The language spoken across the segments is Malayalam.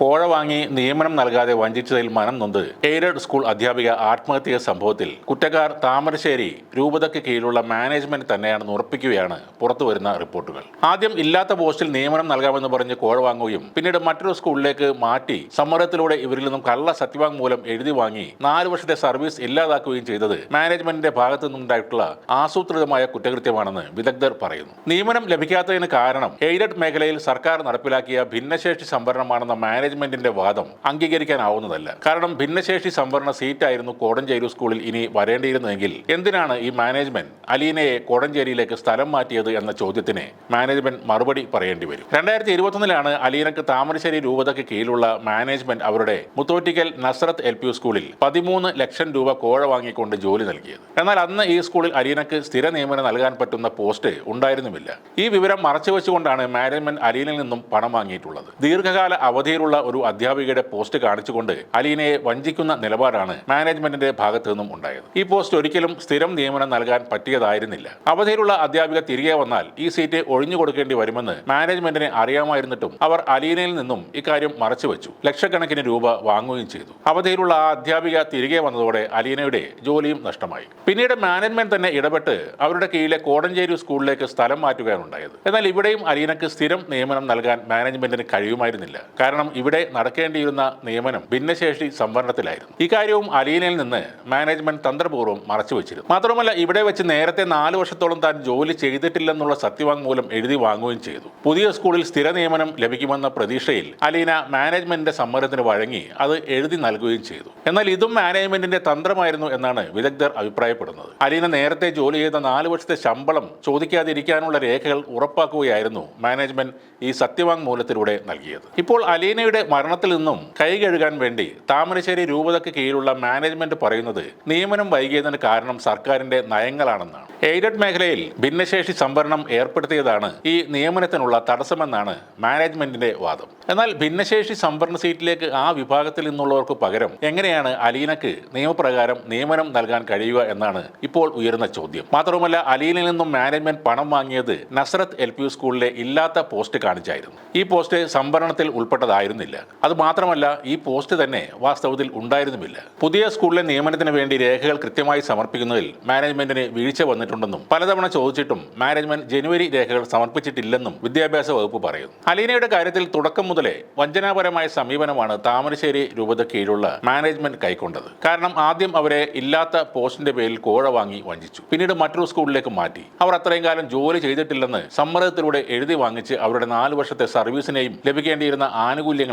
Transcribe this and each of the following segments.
കോഴ വാങ്ങി നിയമനം നൽകാതെ വഞ്ചിച്ചതിൽ മനം നൊന്ത്. എയ്ഡഡ് സ്കൂൾ അധ്യാപിക ആത്മഹത്യ സംഭവത്തിൽ കുറ്റക്കാർ താമരശ്ശേരി രൂപതയ്ക്ക് കീഴിലുള്ള മാനേജ്മെന്റ് തന്നെയാണെന്ന് ഉറപ്പിക്കുകയാണ് പുറത്തുവരുന്ന റിപ്പോർട്ടുകൾ. ആദ്യം ഇല്ലാത്ത പോസ്റ്റിൽ നിയമനം നൽകാമെന്ന് പറഞ്ഞ് കോഴ വാങ്ങുകയും പിന്നീട് മറ്റൊരു സ്കൂളിലേക്ക് മാറ്റി സമ്മർദ്ദത്തിലൂടെ ഇവരിൽ നിന്നും കള്ള സത്യവാങ്മൂലം എഴുതി വാങ്ങി നാല് വർഷത്തെ സർവീസ് ഇല്ലാതാക്കുകയും ചെയ്തത് മാനേജ്മെന്റിന്റെ ഭാഗത്തു നിന്നുണ്ടായിട്ടുള്ള ആസൂത്രിതമായ കുറ്റകൃത്യമാണെന്ന് വിദഗ്ധർ പറയുന്നു. നിയമനം ലഭിക്കാത്തതിന് കാരണം എയ്ഡഡ് മേഖലയിൽ സർക്കാർ നടപ്പിലാക്കിയ ഭിന്നശേഷി സംവരണമാണെന്ന മാനേജ്മെന്റിന്റെ വാദം അംഗീകരിക്കാനാവുന്നതല്ല. കാരണം ഭിന്നശേഷി സംവരണ സീറ്റായിരുന്നു കോടഞ്ചേരി സ്കൂളിൽ ഇനി വരേണ്ടിയിരുന്നെങ്കിൽ എന്തിനാണ് ഈ മാനേജ്മെന്റ് അലീനയെ കോടഞ്ചേരിയിലേക്ക് സ്ഥലം മാറ്റിയത് എന്ന ചോദ്യത്തിന് മാനേജ്മെന്റ് മറുപടി പറയേണ്ടി വരും. രണ്ടായിരത്തി ഇരുപത്തൊന്നിലാണ് അലീനക്ക് താമരശ്ശേരി രൂപതയ്ക്ക് കീഴിലുള്ള മാനേജ്മെന്റ് അവരുടെ മുത്തോറ്റിക്കൽ നസ്രത്ത് എൽ പി സ്കൂളിൽ പതിമൂന്ന് ലക്ഷം രൂപ കോഴ വാങ്ങിക്കൊണ്ട് ജോലി നൽകിയത്. എന്നാൽ അന്ന് ഈ സ്കൂളിൽ അലീനക്ക് സ്ഥിര നിയമനം നൽകാൻ പറ്റുന്ന പോസ്റ്റ് ഉണ്ടായിരുന്നുമില്ല. ഈ വിവരം മറച്ചുവെച്ചുകൊണ്ടാണ് മാനേജ്മെന്റ് അലീനയിൽ നിന്നും പണം വാങ്ങിയിട്ടുള്ളത്. ദീർഘകാല അവധിയിലുള്ള ഒരു അധ്യാപികയുടെ പോസ്റ്റ് കാണിച്ചുകൊണ്ട് അലീനയെ വഞ്ചിക്കുന്ന നിലപാടാണ് മാനേജ്മെന്റിന്റെ ഭാഗത്തു നിന്നും ഉണ്ടായത്. ഈ പോസ്റ്റ് ഒരിക്കലും സ്ഥിരം നിയമനം നൽകാൻ പറ്റിയതായിരുന്നില്ല. അവധിയിലുള്ള അധ്യാപിക തിരികെ വന്നാൽ ഈ സീറ്റ് ഒഴിഞ്ഞു കൊടുക്കേണ്ടി വരുമെന്ന് മാനേജ്മെന്റിനെ അറിയാമായിരുന്നിട്ടും അവർ അലീനയിൽ നിന്നും ഇക്കാര്യം മറച്ചുവെച്ചു ലക്ഷക്കണക്കിന് രൂപ വാങ്ങുകയും ചെയ്തു. അവധിയിലുള്ള ആ അധ്യാപിക തിരികെ വന്നതോടെ അലീനയുടെ ജോലിയും നഷ്ടമായി. പിന്നീട് മാനേജ്മെന്റ് തന്നെ ഇടപെട്ട് അവരുടെ കീഴിലെ കോടഞ്ചേരി സ്കൂളിലേക്ക് സ്ഥലം മാറ്റുകയാണ് ഉണ്ടായത്. എന്നാൽ ഇവിടെയും അലീനക്ക് സ്ഥിരം നിയമനം നൽകാൻ മാനേജ്മെന്റിന് കഴിയുമായിരുന്നില്ല. കാരണം ഇവിടെ നടക്കേണ്ടിയിരുന്ന നിയമനം ഭിന്നശേഷി സംവരണത്തിലായിരുന്നു. ഇക്കാര്യവും അലീനയിൽ നിന്ന് മാനേജ്മെന്റ് തന്ത്രപൂർവം മറച്ചുവെച്ചിരുന്നു മാത്രമല്ല ഇവിടെ വെച്ച് നേരത്തെ നാല് വർഷത്തോളം താൻ ജോലി ചെയ്തിട്ടില്ലെന്നുള്ള സത്യവാങ്മൂലം എഴുതി വാങ്ങുകയും ചെയ്തു. പുതിയ സ്കൂളിൽ സ്ഥിര നിയമനം ലഭിക്കുമെന്ന പ്രതീക്ഷയിൽ അലീന മാനേജ്മെന്റിന്റെ സമ്മതത്തിന് വഴങ്ങി അത് എഴുതി നൽകുകയും ചെയ്തു. എന്നാൽ ഇതും മാനേജ്മെന്റിന്റെ തന്ത്രമായിരുന്നു എന്നാണ് വിദഗ്ധർ അഭിപ്രായപ്പെടുന്നത്. അലീന നേരത്തെ ജോലി ചെയ്ത നാല് വർഷത്തെ ശമ്പളം ചോദിക്കാതിരിക്കാനുള്ള രേഖകൾ ഉറപ്പാക്കുകയായിരുന്നു മാനേജ്മെന്റ് ഈ സത്യവാങ്മൂലത്തിലൂടെ നൽകിയത്. ഇപ്പോൾ അലീനയുടെ മരണത്തിൽ നിന്നും കൈ കഴുകാൻ വേണ്ടി താമരശ്ശേരി രൂപതയ്ക്ക് കീഴിലുള്ള മാനേജ്മെന്റ് പറയുന്നത് നിയമനം വൈകിയതിന് കാരണം സർക്കാരിന്റെ നയങ്ങളാണെന്നാണ്. എയ്ഡഡ് മേഖലയിൽ ഭിന്നശേഷി സംവരണം ഏർപ്പെടുത്തിയതാണ് ഈ നിയമനത്തിനുള്ള തടസ്സമെന്നാണ് മാനേജ്മെന്റിന്റെ വാദം. എന്നാൽ ഭിന്നശേഷി സംവരണ സീറ്റിലേക്ക് ആ വിഭാഗത്തിൽ നിന്നുള്ളവർക്ക് പകരം എങ്ങനെയാണ് അലീനക്ക് നിയമപ്രകാരം നിയമനം നൽകാൻ കഴിയുക എന്നാണ് ഇപ്പോൾ ഉയരുന്ന ചോദ്യം. മാത്രവുമല്ല അലീനിൽ നിന്നും മാനേജ്മെന്റ് പണം വാങ്ങിയത് നസ്രത്ത് എൽ സ്കൂളിലെ ഇല്ലാത്ത പോസ്റ്റ് കാണിച്ചായിരുന്നു. ഈ പോസ്റ്റ് സംവരണത്തിൽ ഉൾപ്പെട്ടതായിരുന്നില്ല അത് മാത്രമല്ല ഈ പോസ്റ്റ് തന്നെ വാസ്തവത്തിൽ ഉണ്ടായിരുന്നുമില്ല. പുതിയ സ്കൂളിലെ നിയമനത്തിന് വേണ്ടി രേഖകൾ കൃത്യമായി സമർപ്പിക്കുന്നതിൽ മാനേജ്മെന്റിന് വീഴ്ച വന്നിട്ടുണ്ടെന്നും പലതവണ ചോദിച്ചിട്ടും മാനേജ്മെന്റ് ജനുവരി രേഖകൾ സമർപ്പിച്ചിട്ടില്ലെന്നും വിദ്യാഭ്യാസ വകുപ്പ് പറയുന്നു. അലീനയുടെ കാര്യത്തിൽ തുടക്കം മുതലേ വഞ്ചനാപരമായ സമീപനമാണ് താമരശ്ശേരി രൂപത കീഴിലുള്ള മാനേജ്മെന്റ് കൈക്കൊണ്ടത്. കാരണം ആദ്യം അവരെ ഇല്ലാത്ത പോസ്റ്റിന്റെ പേരിൽ കോഴ വാങ്ങി വഞ്ചിച്ചു. പിന്നീട് മറ്റൊരു സ്കൂളിലേക്ക് മാറ്റി. അവർ അത്രയും കാലം ജോലി ചെയ്തിട്ടില്ലെന്ന് സമ്മർദ്ദത്തിലൂടെ എഴുതി വാങ്ങിച്ച് അവരുടെ നാല് വർഷത്തെ സർവീസിനെയും ലഭിക്കേണ്ടിയിരുന്ന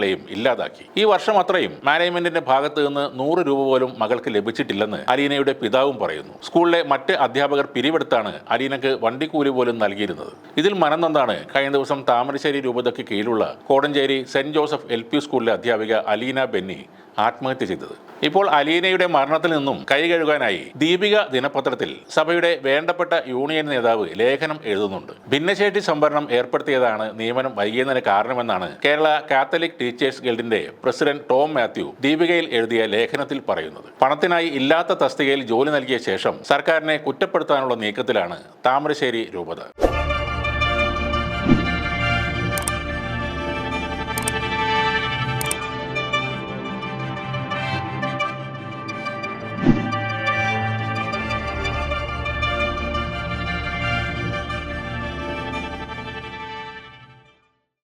ആനുകൂല്യങ്ങളെയും ഇല്ലാതാക്കി. ഈ വർഷം അത്രയും മാനേജ്മെന്റിന്റെ ഭാഗത്ത് നിന്ന് നൂറ് രൂപ പോലും മകൾക്ക് ലഭിച്ചിട്ടില്ലെന്ന് അലീനയുടെ പിതാവും പറയുന്നു. സ്കൂളിലെ മറ്റ് അധ്യാപകർ പിരിവെടുത്താണ് അലീനക്ക് വണ്ടിക്കൂലി പോലും നൽകിയിരുന്നത്. ഇതിൽ മനംനൊന്താണ് കഴിഞ്ഞ ദിവസം താമരശ്ശേരി രൂപതയ്ക്ക് കീഴിലുള്ള Kodanchery saint Joseph L P സ്കൂളിലെ അധ്യാപിക അലീന ബെന്നി ആത്മഹത്യ ചെയ്തത്. ഇപ്പോൾ അലീനയുടെ മരണത്തിൽ നിന്നും കൈ കഴുകാനായി ദീപിക ദിനപത്രത്തിൽ സഭയുടെ വേണ്ടപ്പെട്ട യൂണിയൻ നേതാവ് ലേഖനം എഴുതുന്നുണ്ട്. ഭിന്നശേഷി സംവരണം ഏർപ്പെടുത്തിയതാണ് നിയമനം വൈകിയതിന് കാരണമെന്നാണ് കേരള കാത്തലിക് ടീച്ചേഴ്സ് ഗിൽഡിന്റെ പ്രസിഡന്റ് ടോം മാത്യു ദീപികയിൽ എഴുതിയ ലേഖനത്തിൽ പറയുന്നത് പണത്തിനായി ഇല്ലാത്ത തസ്തികയിൽ ജോലി നൽകിയ ശേഷം സർക്കാരിനെ കുറ്റപ്പെടുത്താനുള്ള നീക്കത്തിലാണ് താമരശ്ശേരി രൂപത.